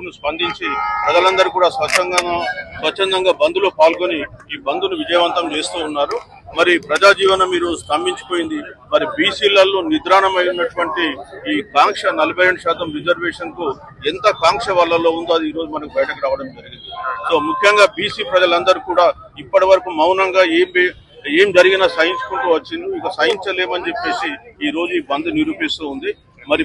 పిలుపును స్పందించి ప్రజలందరూ కూడా స్వచ్ఛంగా స్వచ్ఛందంగా బంద్లో పాల్గొని ఈ బంద్ను విజయవంతం చేస్తూ ఉన్నారు. మరి ప్రజా జీవనం ఈరోజు స్తంభించిపోయింది. మరి బీసీలలో నిద్రాణమై ఉన్నటువంటి ఈ కాంక్ష నలభై రెండు శాతం రిజర్వేషన్కు ఎంత కాంక్ష వాళ్ళలో ఉందో అది ఈ రోజు మనకు బయటకు రావడం జరిగింది. సో ముఖ్యంగా బీసీ ప్రజలందరూ కూడా ఇప్పటి వరకు మౌనంగా ఏం ఏం జరిగినా సహించుకుంటూ వచ్చింది ఇక సహించలేమని చెప్పేసి ఈ రోజు ఈ బంద్ నిరూపిస్తూ ఉంది. మరి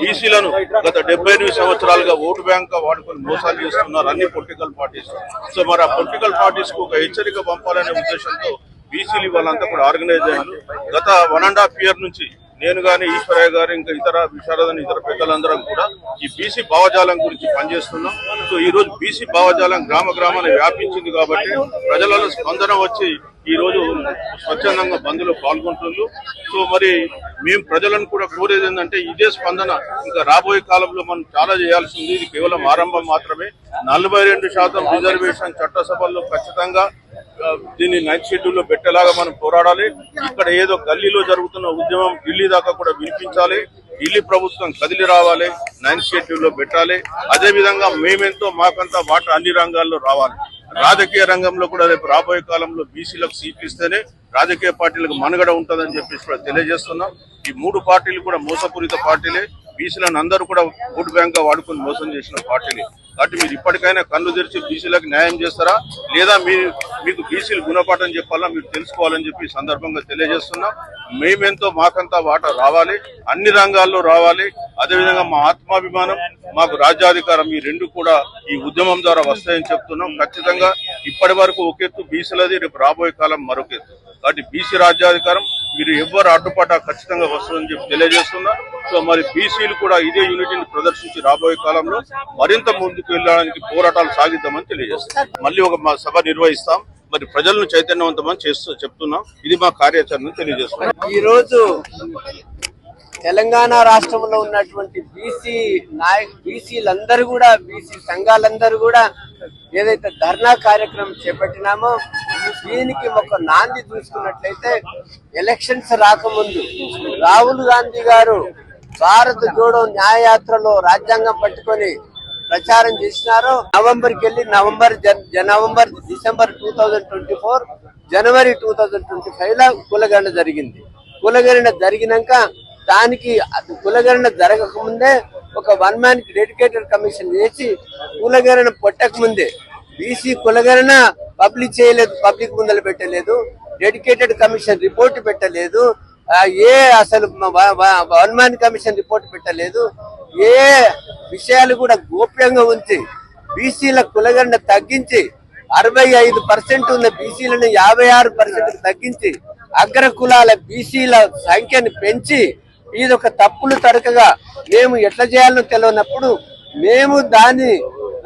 బీసీలను గత డెబ్బై ఎనిమిది సంవత్సరాలుగా ఓటు బ్యాంక్గా వాడుకొని మోసాలు చేస్తున్నారు అన్ని పొలిటికల్ పార్టీస్. సో మరి ఆ పొలిటికల్ పార్టీస్కు ఒక హెచ్చరిక పంపాలనే ఉద్దేశంతో బీసీలు వాళ్ళంతా కూడా ఆర్గనైజ్ అయ్యారు గత వన్ అండ్ హాఫ్ ఇయర్ నుంచి నేను గాని ఈశ్వరయ్య గారు ఇంకా ఇతర విశారదని ఇతర పెద్దలందరం కూడా ఈ బీసీ భావజాలం గురించి పనిచేస్తున్నాం. సో ఈ రోజు బీసీ భావజాలం గ్రామ గ్రామాన్ని వ్యాపించింది కాబట్టి ప్రజలలో స్పందన వచ్చి ఈ రోజు స్వచ్ఛందంగా బంద్లో పాల్గొంటున్నారు. సో మరి మేము ప్రజలను కూడా కోరేది ఏంటంటే ఇదే స్పందన ఇంకా రాబోయే కాలంలో మనం చాలా చేయాల్సింది. ఇది కేవలం ఆరంభం మాత్రమే. నలభై రెండు శాతం రిజర్వేషన్ చట్టసభల్లో ఖచ్చితంగా దీన్ని నైట్ షెడ్యూల్లో పెట్టేలాగా మనం పోరాడాలి. ఇక్కడ ఏదో గల్లీలో జరుగుతున్న ఉద్యమం ఢిల్లీ దాకా కూడా వినిపించాలి. ఢిల్లీ ప్రభుత్వం కదిలి రావాలి. నైన్త్ షెడ్యూల్లో పెట్టాలి. అదే విధంగా మేమెంతో మాకంతా వాటర్ అన్ని రంగాల్లో రావాలి. రాజకీయ రంగంలో కూడా రేపు రాబోయే కాలంలో బీసీలకు సీట్లు ఇస్తేనే రాజకీయ పార్టీలకు మనుగడ ఉంటుందని చెప్పేసి కూడా తెలియజేస్తున్నాం. ఈ మూడు పార్టీలు కూడా మోసపూరిత పార్టీలే. బీసీలను అందరూ కూడా ఓటు బ్యాంక్గా వాడుకొని మోసం చేసిన పార్టీలే. కాబట్టి మీరు ఇప్పటికైనా కళ్ళు తెరిచి బీసీలకు న్యాయం చేస్తారా? లేదా మీ మీకు బీసీలు గుణపాఠం చెప్పాలా? మీరు తెలుసుకోవాలని చెప్పి సందర్భంగా తెలియజేస్తున్నాం. మేమెంతో మాకంతా వాటా రావాలి. అన్ని రంగాల్లో రావాలి. అదేవిధంగా మా ఆత్మాభిమానం మాకు రాజ్యాధికారం ఈ రెండు కూడా ఈ ఉద్యమం ద్వారా వస్తాయని చెప్తున్నాం. ఖచ్చితంగా ఇప్పటి వరకు ఒక ఎత్తు బీసీలది రేపు రాబోయే కాలం మరొక ఎత్తు కాబట్టి బీసీ రాజ్యాధికారం మీరు ఎవ్వరు అడ్డుపడ్డ ఖచ్చితంగా వస్తుందని చెప్పి తెలియజేస్తున్నా. సో మరి బీసీలు కూడా ఇదే యూనిటీని ప్రదర్శించి రాబోయే కాలంలో మరింత ముందుకు వెళ్ళడానికి పోరాటాలు సాగిద్దామని తెలియజేస్తాం మళ్ళీ ఒక మా సభ నిర్వహిస్తాం. మరి ప్రజలను చైతన్యవంతమని చేస్తూ చెప్తున్నాం. ఇది మా కార్యాచరణ తెలియజేస్తున్నాం. ఈ రోజు తెలంగాణ రాష్ట్రంలో ఉన్నటువంటి బీసీ నాయ బీసీలందరూ కూడా బీసీ సంఘాలందరూ కూడా ఏదైతే ధర్నా కార్యక్రమం చేపట్టినామో దీనికి ఒక నాంది చూసుకున్నట్లయితే ఎలక్షన్స్ రాకముందు రాహుల్ గాంధీ గారు భారత్ జోడో న్యాయయాత్రలో రాజ్యాంగం పట్టుకొని ప్రచారం చేసినారు. నవంబర్కి వెళ్ళి నవంబర్ జన్- జ- November December two thousand twenty four జనవరి టూ థౌజండ్ ట్వంటీ ఫైవ్లో కులగణన జరిగింది. కులగణన జరిగినాక దానికి అది కులగణన జరగక ముందే ఒక వన్ మ్యాన్ డెడికేటెడ్ కమిషన్ చేసి కులగణన పొట్టక ముందే బీసీ కులగణన పబ్లిక్ చేయలేదు పబ్లిక్ ముందర పెట్టలేదు డెడికేటెడ్ కమిషన్ రిపోర్ట్ పెట్టలేదు ఏ అసలు వన్ కమిషన్ రిపోర్ట్ పెట్టలేదు ఏ విషయాలు కూడా గోప్యంగా ఉంచి బీసీల కులగండ తగ్గించి అరవై ఐదు పర్సెంట్ ఉన్న బీసీలను యాభై ఆరు పర్సెంట్ తగ్గించి అగ్ర కులాల బీసీల సంఖ్యను పెంచి ఇది ఒక తప్పులు తడకగా మేము ఎట్లా చేయాలో తెలియనప్పుడు మేము దాని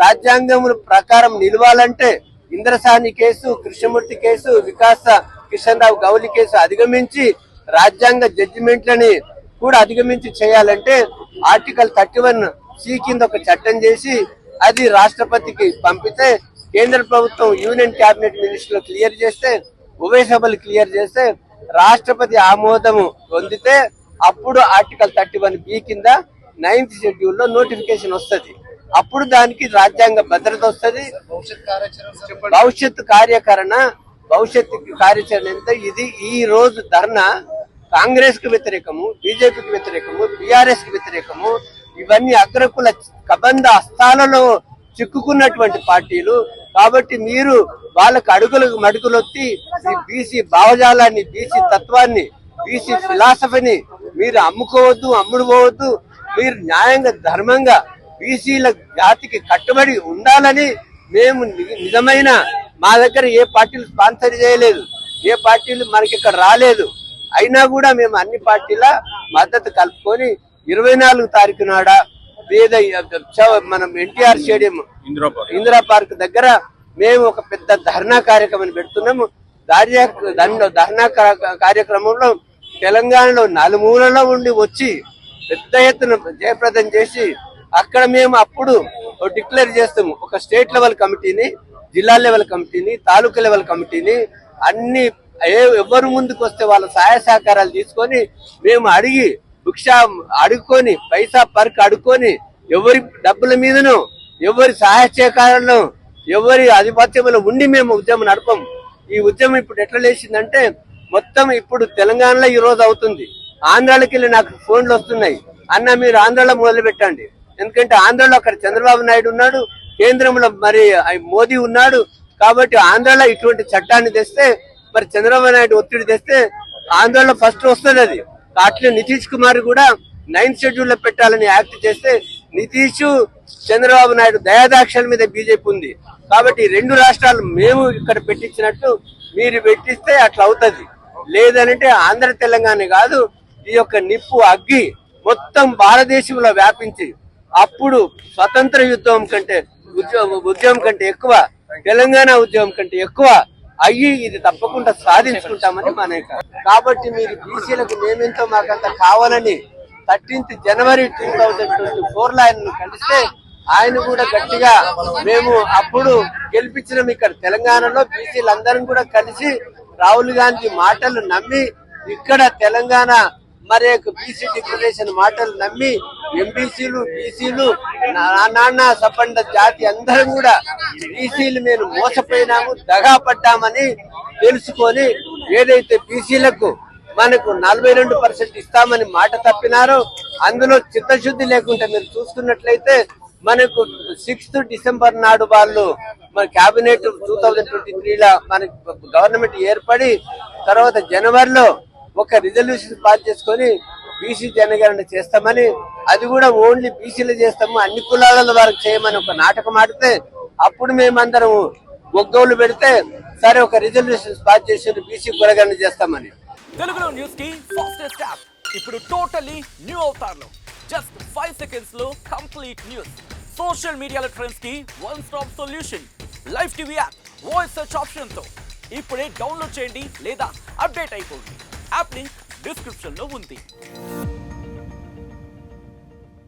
రాజ్యాంగం ప్రకారం నిలవాలంటే Indra Sawhney case Krishnamurthy case Vikas Kishan Rao Gawali case అధిగమించి రాజ్యాంగ జడ్జిమెంట్లని కూడా అధిగమించి చేయాలంటే ఆర్టికల్ థర్టీ వన్ సి కింద ఒక చట్టం చేసి అది రాష్ట్రపతికి పంపితే కేంద్ర ప్రభుత్వం యూనియన్ క్యాబినెట్ మినిస్టర్లు క్లియర్ చేస్తే ఉభయ సభలు క్లియర్ చేస్తే రాష్ట్రపతి ఆమోదము పొందితే అప్పుడు article thirty one B ninth ninth షెడ్యూల్లో నోటిఫికేషన్ వస్తుంది. అప్పుడు దానికి రాజ్యాంగ భద్రత వస్తది. భవిష్యత్తు కార్యకరణ భవిష్యత్తు కార్యాచరణ ఎంత? ఇది ఈ రోజు ధర్నా కాంగ్రెస్కు వ్యతిరేకము బీజేపీకి వ్యతిరేకము బీఆర్ఎస్కి వ్యతిరేకము. ఇవన్నీ అగ్రకుల కబంధ హస్తాలలో చిక్కుకున్నటువంటి పార్టీలు. కాబట్టి మీరు వాళ్ళకు అడుగులకు మడుగులొత్తి ఈ బీసీ భావజాలాన్ని బీసీ తత్వాన్ని బీసీ ఫిలాసఫీని మీరు అమ్ముకోవద్దు అమ్ముడు పోవద్దు మీరు న్యాయంగా ధర్మంగా బీసీల జాతికి కట్టుబడి ఉండాలని మేము నిజమైన మా దగ్గర ఏ పార్టీలు స్పాన్సర్ చేయలేదు ఏ పార్టీలు మనకి ఇక్కడ రాలేదు అయినా కూడా మేము అన్ని పార్టీల మద్దతు కలుపుకొని ఇరవై నాలుగు తారీఖు నాడ పేద మనం NTR stadium Indira park. Indira park దగ్గర మేము ఒక పెద్ద ధర్నా కార్యక్రమం పెడుతున్నాము ధర్నా కార్యక్రమంలో తెలంగాణలో నలుమూలలో ఉండి వచ్చి పెద్ద ఎత్తున జయప్రదం చేసి అక్కడ మేము అప్పుడు డిక్లేర్ చేస్తాము. ఒక స్టేట్ లెవెల్ కమిటీని జిల్లా లెవెల్ కమిటీని తాలూకా లెవెల్ కమిటీని అన్ని ఏ ఎవరు ముందుకు వస్తే వాళ్ళ సహాయ సహకారాలు తీసుకొని మేము అడిగి భిక్ష అడుక్కొని పైసా పర్క్ అడుక్కొని ఎవరి డబ్బుల మీదను ఎవరి సహాయ సహకారాలను ఎవరి ఆధిపత్యంలో ఉండి మేము ఉద్యమం నడపం. ఈ ఉద్యమం ఇప్పుడు ఎట్లా లేచిందంటే మొత్తం ఇప్పుడు తెలంగాణలో ఈ రోజు అవుతుంది. ఆంధ్రాలోకి వెళ్ళి నాకు ఫోన్లు వస్తున్నాయి. అన్న మీరు ఆంధ్రాలో మొదలు పెట్టండి ఎందుకంటే ఆంధ్రలో అక్కడ చంద్రబాబు నాయుడు ఉన్నాడు కేంద్రంలో మరి మోదీ ఉన్నాడు. కాబట్టి ఆంధ్రలో ఇటువంటి చట్టాన్ని తెస్తే మరి చంద్రబాబు నాయుడు ఒత్తిడి తెస్తే ఆంధ్రలో ఫస్ట్ వస్తుంది అది. అట్లే నితీష్ కుమార్ కూడా నైన్త్ షెడ్యూల్లో పెట్టాలని యాక్ట్ చేస్తే నితీష్ చంద్రబాబు నాయుడు దయాదాక్షల మీద బీజేపీ ఉంది. కాబట్టి రెండు రాష్ట్రాలు మేము ఇక్కడ పెట్టించినట్టు మీరు పెట్టిస్తే అట్లా అవుతుంది. లేదనంటే ఆంధ్ర తెలంగాణ కాదు ఈ యొక్క నిప్పు అగ్గి మొత్తం భారతదేశంలో వ్యాపించి అప్పుడు స్వతంత్ర యుద్ధం కంటే ఉద్యమం ఉద్యమం కంటే ఎక్కువ తెలంగాణ ఉద్యమం కంటే ఎక్కువ అయ్యి ఇది తప్పకుండా సాధించుకుంటామని మన కాబట్టి మీరు బీసీలకు మేమెంతో మాకంత కావాలని థర్టీన్త్ జనవరి టూ థౌజండ్ ట్వంటీ ఫోర్లో ఆయన కలిస్తే ఆయన కూడా గట్టిగా మేము అప్పుడు గెలిపించినాం ఇక్కడ తెలంగాణలో. బీసీలందరం కూడా కలిసి రాహుల్ గాంధీ మాటలు నమ్మి ఇక్కడ తెలంగాణ మరి బీసీ డిక్లరేషన్ మాటలు నమ్మి ఎంబీసీలు బీసీలు నాన్న సపండ జాతి అందరం కూడా బీసీలు మేము మోసపోయినాము దగా పడ్డామని తెలుసుకొని ఏదైతే బీసీలకు మనకు నలభై రెండు పర్సెంట్ ఇస్తామని మాట తప్పినారో అందులో చిత్తశుద్ధి లేకుండా మీరు చూసుకున్నట్లయితే మనకు సిక్స్త్ డిసెంబర్ నాడు వాళ్ళు మన కేబినెట్ టూ థౌజండ్ ట్వంటీ త్రీలో గవర్నమెంట్ ఏర్పడి తర్వాత జనవరిలో ఒక రిజల్యూషన్ పాస్ చేసుకొని బీసీ జనగణన చేస్తామని అది కూడా ఓన్లీ బీసీలు చేస్తాము అన్ని కులాల వారికి చేయమని ఒక నాటకం ఆడితే అప్పుడు మేమందరం ఒగ్గోలు పెడితే సరే ఒక రిజల్యూషన్ పాస్ చేసి బీసీ కులగణన చేస్తామని. తెలుగులో న్యూస్కి ఫాస్టెస్ట్ యాప్. ఇప్పుడు టోటలీ న్యూ అవుతారు జస్ట్ ఫైవ్ సెకండ్స్లో కంప్లీట్ న్యూస్. సోషల్ మీడియాలో ట్రెండ్స్కి one stop solution. Live TV app voice search ఆప్షన్తో. ఇప్పుడే డౌన్లోడ్ చేయండి లేదా అప్డేట్ అయిపోండి. యాప్ లింక్ డిస్క్రిప్షన్లో ఉంది.